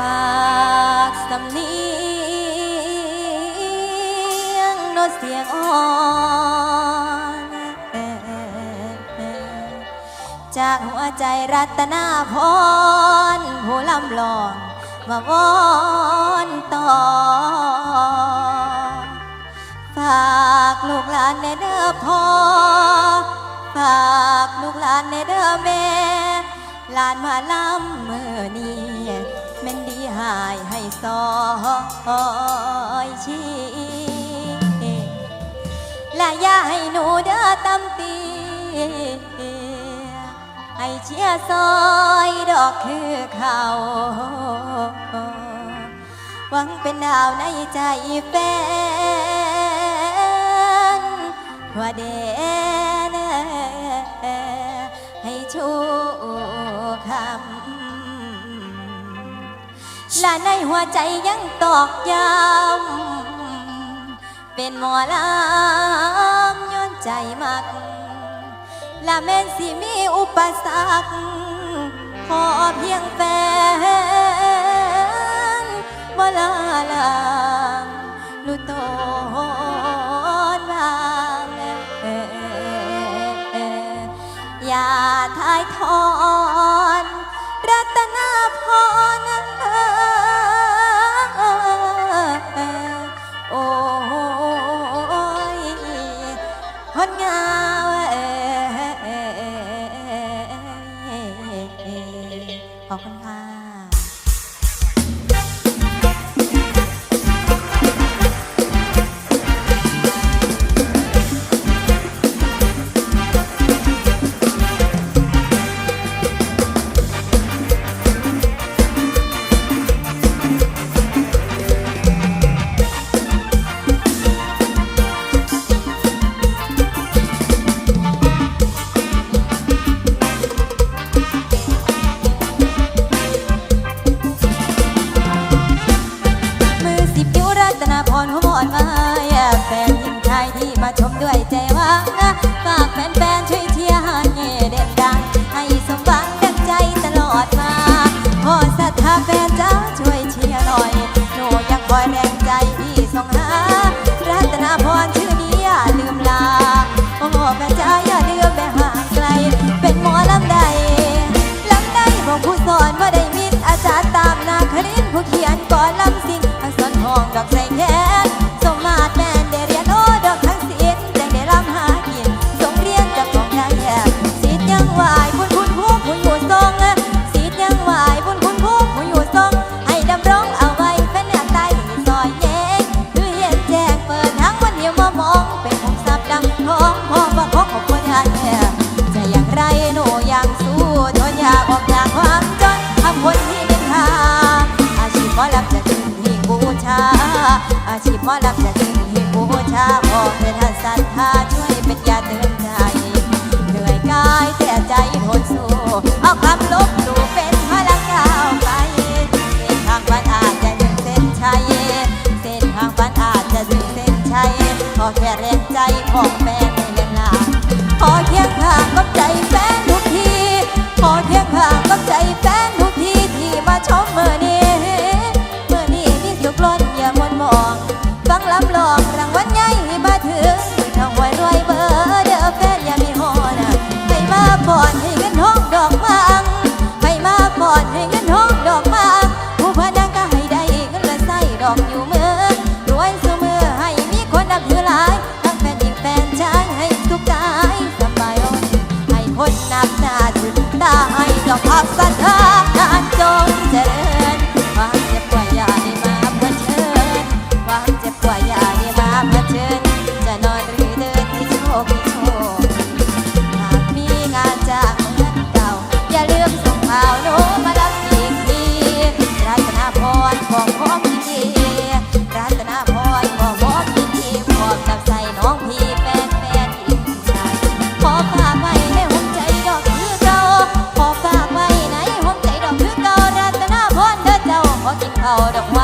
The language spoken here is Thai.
ากสำเนียงโน้ตเสียงอ่อนจากหัวใจรัตนาพรผู้ลำลองมาวอนต่อ ฝากลูกหลานในเด้อพ่อ ฝากลูกหลานในเด้อแม่ ลานมาล้ำมือนี้แม่นดีหายให้ซอยชีและอย่าให้หนูเด้อตำตี ให้เชียร์ซอยดอกคือเขาหวังเป็นดาวในใจแฟนว่าเดนให้ชู คำและในหัวใจยังตอกย้ำเป็นหมอลำย้อนใจมักและแม่นสิมีอุปสรรคขอเพียงแฟนบ่ลาลางลูตนวางอย่าทายทอ ขอบคุ บูชา อาชีพหมอลำจะถึงที่บูชาขอเป็นท่านศรัทธาช่วยเป็นยาเตือนใจเหนื่อยกายแต่ใจทนสู้เอาคำลบหลู่เป็นพลังก้าวไปเส้นทางฝันอาจจะถึงเส้นชัยเส้นทางฝันอาจจะถึงเส้นชัยขอแค่แรงใจของแม่ ของพร้อมพิธีรัตนาพรของพร้อมพิธีพร้อมกับใส่น้องพี่แฟนแฟนอีกชายขอฝากไว้ในหัวใจดอกคือเก่าขอฝากไว้ในหัวใจดอกคือเก่ารัตนพรเด้อเจ้าขอกินข้าวดอกาม